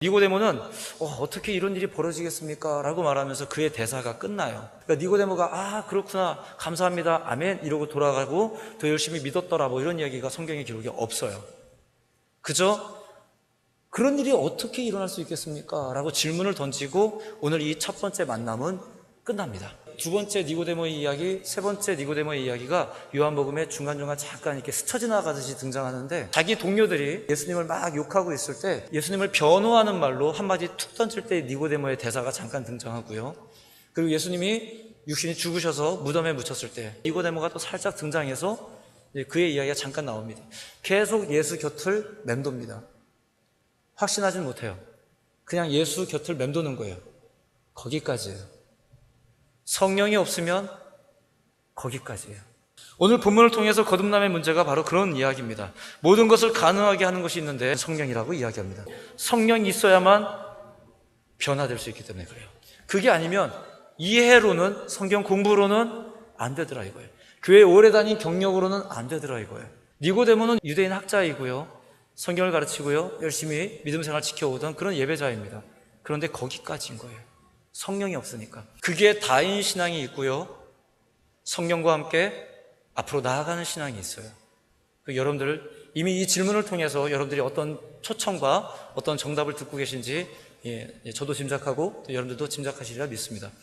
니고데모는 어, 떻게 이런 일이 벌어지겠습니까? 라고 말하면서 그의 대사가 끝나요. 그러니까 니고데모가 아 그렇구나 감사합니다 아멘 이러고 돌아가고 더 열심히 믿었더라 뭐 이런 이야기가 성경의 기록에 없어요. 그저 그런 일이 어떻게 일어날 수 있겠습니까? 라고 질문을 던지고 오늘 이 첫 번째 만남은 끝납니다. 두 번째 니고데모의 이야기, 세 번째 니고데모의 이야기가 요한복음에 중간중간 잠깐 이렇게 스쳐 지나가듯이 등장하는데 자기 동료들이 예수님을 막 욕하고 있을 때 예수님을 변호하는 말로 한마디 툭 던질 때 니고데모의 대사가 잠깐 등장하고요. 그리고 예수님이 육신이 죽으셔서 무덤에 묻혔을 때 니고데모가 또 살짝 등장해서 그의 이야기가 잠깐 나옵니다. 계속 예수 곁을 맴돕니다. 확신하진 못해요. 그냥 예수 곁을 맴도는 거예요. 거기까지예요. 성령이 없으면 거기까지예요. 오늘 본문을 통해서 거듭남의 문제가 바로 그런 이야기입니다. 모든 것을 가능하게 하는 것이 있는데 성령이라고 이야기합니다. 성령이 있어야만 변화될 수 있기 때문에 그래요. 그게 아니면 이해로는 성경 공부로는 안 되더라 이거예요. 교회 오래 다닌 경력으로는 안 되더라 이거예요. 니고데모는 유대인 학자이고요. 성경을 가르치고요. 열심히 믿음 생활 지켜오던 그런 예배자입니다. 그런데 거기까지인 거예요. 성령이 없으니까. 그게 다인 신앙이 있고요. 성령과 함께 앞으로 나아가는 신앙이 있어요. 그 여러분들 이미 이 질문을 통해서 여러분들이 어떤 초청과 어떤 정답을 듣고 계신지 예, 예, 저도 짐작하고 또 여러분들도 짐작하시리라 믿습니다.